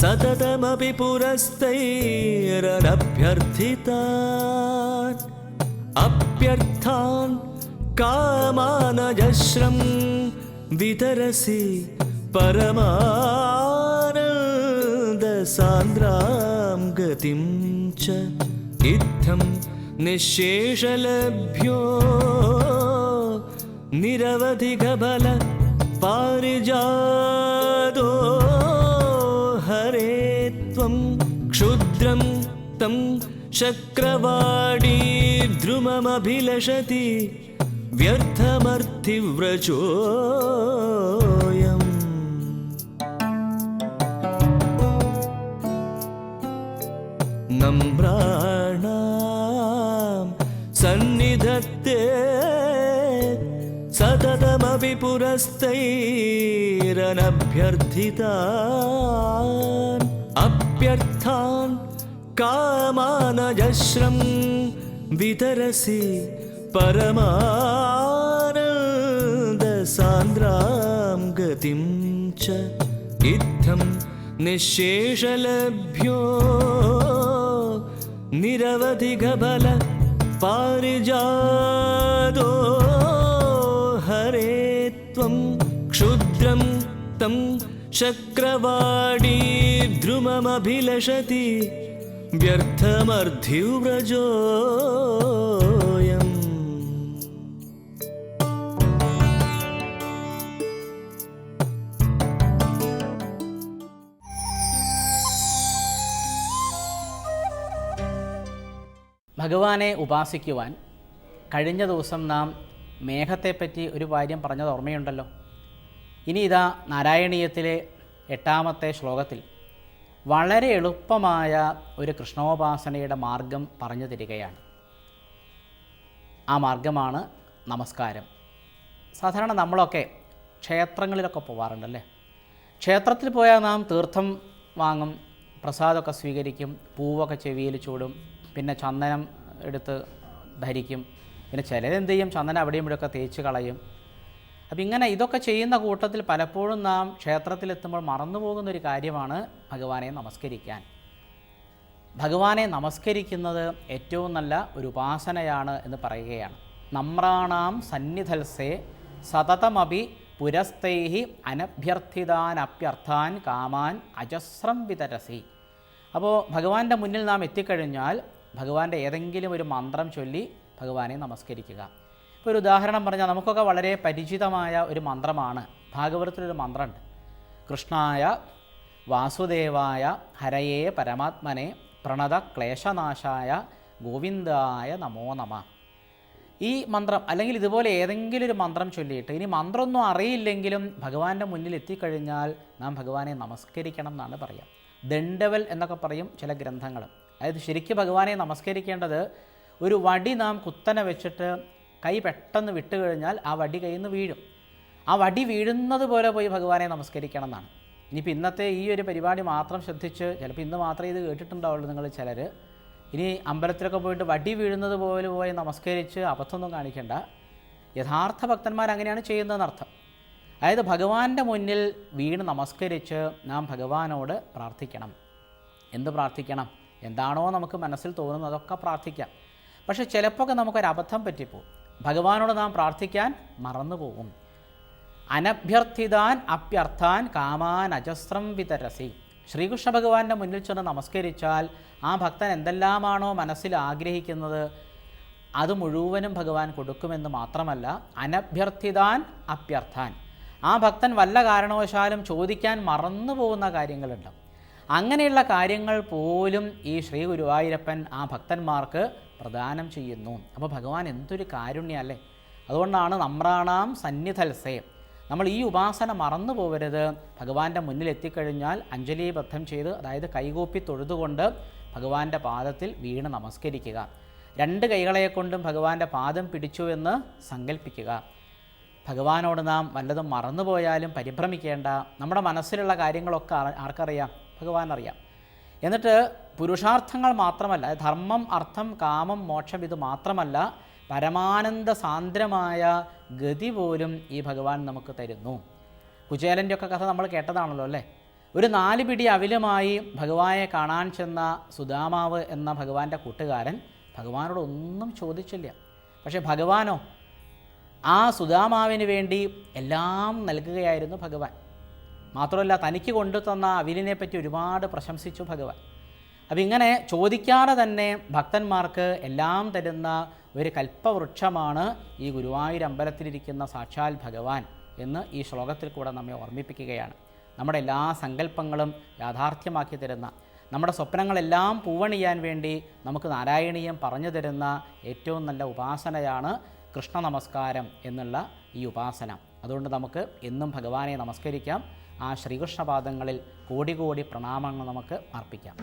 सततमपि पुरस्तैरनभ्यर्थितान् अप्यर्थान् कामानजश्रं वितरसि परमानन्दसान्द्रां गतिं च इत्थं निःशेषलभ्यो निरवधिकबल पारिजातो हरे त्वं क्षुद्रं तं शक्रवाणी द्रुममभिलषति व्यर्थमर्थिव्रजोऽयम् सततमपि पुरस्तैरनभ्यर्थितान् अप्यर्थान् कामानजश्रं वितरसि परमानन्दसान्द्रां गतिं च इत्थं निःशेषलभ्यो निरवधिकबल पारिजातो हरे त्वं क्षुद्रं तं शक्रवाणी द्रुममभिलषति व्यर्थमर्ध्युव्रजोऽयम् ഭഗവാനെ ഉപാസിക്കുവാൻ കഴിഞ്ഞ ദിവസം നാം മേഘത്തെപ്പറ്റി ഒരു കാര്യം പറഞ്ഞത് ഓർമ്മയുണ്ടല്ലോ? ഇനി ഇതാ നാരായണീയത്തിലെ എട്ടാമത്തെ ശ്ലോകത്തിൽ വളരെ എളുപ്പമായ ഒരു കൃഷ്ണോപാസനയുടെ മാർഗം പറഞ്ഞു തരികയാണ്. ആ മാർഗമാണ് നമസ്കാരം. സാധാരണ നമ്മളൊക്കെ ക്ഷേത്രങ്ങളിലൊക്കെ പോവാറുണ്ടല്ലേ? ക്ഷേത്രത്തിൽ പോയാൽ നാം തീർത്ഥം വാങ്ങും പ്രസാദമൊക്കെ സ്വീകരിക്കും പൂവൊക്കെ ചെവിയിൽ ചൂടും പിന്നെ ചന്ദനം എടുത്ത് ധരിക്കും. പിന്നെ ചിലരെന്ത് ചെയ്യും ചന്ദനം അവിടെയും ഇവിടെയൊക്കെ തേച്ച് കളയും. അപ്പം ഇങ്ങനെ ഇതൊക്കെ ചെയ്യുന്ന കൂട്ടത്തിൽ പലപ്പോഴും നാം ക്ഷേത്രത്തിലെത്തുമ്പോൾ മറന്നു പോകുന്ന ഒരു കാര്യമാണ് ഭഗവാനെ നമസ്കരിക്കാൻ. ഭഗവാനെ നമസ്കരിക്കുന്നത് ഏറ്റവും നല്ല ഒരു ഉപാസനയാണ് എന്ന് പറയുകയാണ്. നമ്രാണാം സന്നിധൽസേ സതതമപി പുരസ്തൈഹി അനഭ്യർത്ഥിതാൻ അപ്യർത്ഥാൻ കാമാൻ അജസ്രം വിതരസി. അപ്പോൾ ഭഗവാന്റെ മുന്നിൽ നാം എത്തിക്കഴിഞ്ഞാൽ ഭഗവാന്റെ ഏതെങ്കിലും ഒരു മന്ത്രം ചൊല്ലി ഭഗവാനെ നമസ്കരിക്കുക. ഇപ്പോൾ ഒരു ഉദാഹരണം പറഞ്ഞാൽ നമുക്കൊക്കെ വളരെ പരിചിതമായ ഒരു മന്ത്രമാണ്. ഭാഗവതത്തിലൊരു മന്ത്രമുണ്ട്. കൃഷ്ണായ വാസുദേവായ ഹരയേ പരമാത്മനെ പ്രണത ക്ലേശനാശായ ഗോവിന്ദായ നമോ നമ. ഈ മന്ത്രം അല്ലെങ്കിൽ ഇതുപോലെ ഏതെങ്കിലും ഒരു മന്ത്രം ചൊല്ലിയിട്ട് ഇനി മന്ത്രമൊന്നും അറിയില്ലെങ്കിലും ഭഗവാന്റെ മുന്നിൽ എത്തിക്കഴിഞ്ഞാൽ നാം ഭഗവാനെ നമസ്കരിക്കണം എന്നാണ് പറയുക. ദണ്ഡവൽ എന്നൊക്കെ പറയും ചില ഗ്രന്ഥങ്ങൾ. അതായത് ശരിക്കും ഭഗവാനെ നമസ്കരിക്കേണ്ടത് ഒരു വടി നാം കുത്തനെ വെച്ചിട്ട് കൈ പെട്ടെന്ന് വിട്ടു കഴിഞ്ഞാൽ ആ വടി കയ്യിൽ നിന്ന് വീഴും. ആ വടി വീഴുന്നത് പോലെ പോയി ഭഗവാനെ നമസ്കരിക്കണം എന്നാണ്. ഇനിയിപ്പോൾ ഇന്നത്തെ ഈ ഒരു പരിപാടി മാത്രം ശ്രദ്ധിച്ച് ചിലപ്പോൾ ഇന്ന് മാത്രമേ ഇത് കേട്ടിട്ടുണ്ടാവുള്ളൂ നിങ്ങൾ ചിലർ ഇനി അമ്പലത്തിലൊക്കെ പോയിട്ട് വടി വീഴുന്നത് പോലെ പോയി നമസ്കരിച്ച് അബദ്ധമൊന്നും കാണിക്കേണ്ട. യഥാർത്ഥ ഭക്തന്മാർ അങ്ങനെയാണ് ചെയ്യുന്നതെന്നർത്ഥം അതായത് ഭഗവാന്റെ മുന്നിൽ വീണ് നമസ്കരിച്ച് നാം ഭഗവാനോട് പ്രാർത്ഥിക്കണം. എന്ത് പ്രാർത്ഥിക്കണം? എന്താണോ നമുക്ക് മനസ്സിൽ തോന്നുന്നത് അതൊക്കെ പ്രാർത്ഥിക്കാം. പക്ഷേ ചിലപ്പോൾ നമുക്കൊരു അബദ്ധം പറ്റിപ്പോവും. ഭഗവാനോട് നാം പ്രാർത്ഥിക്കാൻ മറന്നു പോകും അനഭ്യർത്ഥിതാൻ അപ്യർത്ഥാൻ കാമാൻ അജസ്രം വിതരസി. ശ്രീകൃഷ്ണ ഭഗവാന്റെ മുന്നിൽ ചെന്ന് നമസ്കരിച്ചാൽ ആ ഭക്തൻ എന്തെല്ലാമാണോ മനസ്സിൽ ആഗ്രഹിക്കുന്നത് അത് മുഴുവനും ഭഗവാൻ കൊടുക്കുമെന്ന് മാത്രമല്ല അനഭ്യർത്ഥിതാൻ അപ്യർത്ഥാൻ. ആ ഭക്തൻ വല്ല കാരണവശാലും ചോദിക്കാൻ മറന്നു പോകുന്ന കാര്യങ്ങളുണ്ട്. അങ്ങനെയുള്ള കാര്യങ്ങൾ പോലും ഈ ശ്രീ ഗുരുവായൂരപ്പൻ ആ ഭക്തന്മാർക്ക് പ്രദാനം ചെയ്യുന്നു. അപ്പോൾ ഭഗവാൻ എന്തൊരു കാരുണ്യല്ലേ അതുകൊണ്ടാണ് നമ്രാണാം സന്നിധൽസേ. നമ്മൾ ഈ ഉപാസന മറന്നു പോകരുത് ഭഗവാന്റെ മുന്നിൽ എത്തിക്കഴിഞ്ഞാൽ അഞ്ജലിബദ്ധം ചെയ്ത് അതായത് കൈകൂപ്പി തൊഴുതുകൊണ്ട് ഭഗവാന്റെ പാദത്തിൽ വീണ് നമസ്കരിക്കുക. രണ്ട് കൈകളെ കൊണ്ടും ഭഗവാന്റെ പാദം പിടിച്ചു എന്ന് സങ്കല്പിക്കുക ഭഗവാനോട് നാം വല്ലതും മറന്നുപോയാലും പരിഭ്രമിക്കേണ്ട. നമ്മുടെ മനസ്സിലുള്ള കാര്യങ്ങളൊക്കെ ആർ- ആർക്കറിയാം? ഭഗവാൻ അറിയാം എന്നിട്ട് പുരുഷാർത്ഥങ്ങൾ മാത്രമല്ല ധർമ്മം അർത്ഥം കാമം മോക്ഷം ഇത് മാത്രമല്ല പരമാനന്ദ സാന്ദ്രമായ ഗതി പോലും ഈ ഭഗവാൻ നമുക്ക് തരുന്നു. കുചേലന്റെ ഒക്കെ കഥ നമ്മൾ കേട്ടതാണല്ലോ അല്ലേ? ഒരു നാല് പിടി അവിലുമായി ഭഗവാനെ കാണാൻ ചെന്ന സുദാമാവ് എന്ന ഭഗവാന്റെ കൂട്ടുകാരൻ ഭഗവാനോട് ഒന്നും ചോദിച്ചില്ല. പക്ഷേ ഭഗവാനോ ആ സുദാമാവിന് വേണ്ടി എല്ലാം നൽകുകയായിരുന്നു ഭഗവാൻ. മാത്രമല്ല തനിക്ക് കൊണ്ടു തന്ന അവിലിനെ പറ്റി ഒരുപാട് പ്രശംസിച്ചു ഭഗവാൻ. അപ്പം ഇങ്ങനെ ചോദിക്കാതെ തന്നെ ഭക്തന്മാർക്ക് എല്ലാം തരുന്ന ഒരു കൽപ്പവൃക്ഷമാണ് ഈ ഗുരുവായൂർ അമ്പലത്തിലിരിക്കുന്ന സാക്ഷാൽ ഭഗവാൻ എന്ന് ഈ ശ്ലോകത്തിൽ കൂടെ നമ്മെ ഓർമ്മിപ്പിക്കുകയാണ്. നമ്മുടെ എല്ലാ സങ്കല്പങ്ങളും യാഥാർത്ഥ്യമാക്കി തരുന്ന നമ്മുടെ സ്വപ്നങ്ങളെല്ലാം പൂവണിയാൻ വേണ്ടി നമുക്ക് നാരായണീയം പറഞ്ഞു തരുന്ന ഏറ്റവും നല്ല ഉപാസനയാണ് കൃഷ്ണ നമസ്കാരം എന്നുള്ള ഈ ഉപാസന. അതുകൊണ്ട് നമുക്ക് എന്നും ഭഗവാനെ നമസ്കരിക്കാം. ആ ശ്രീകൃഷ്ണപാദങ്ങളിൽ കോടി കോടി പ്രണാമങ്ങൾ നമുക്ക് അർപ്പിക്കാം.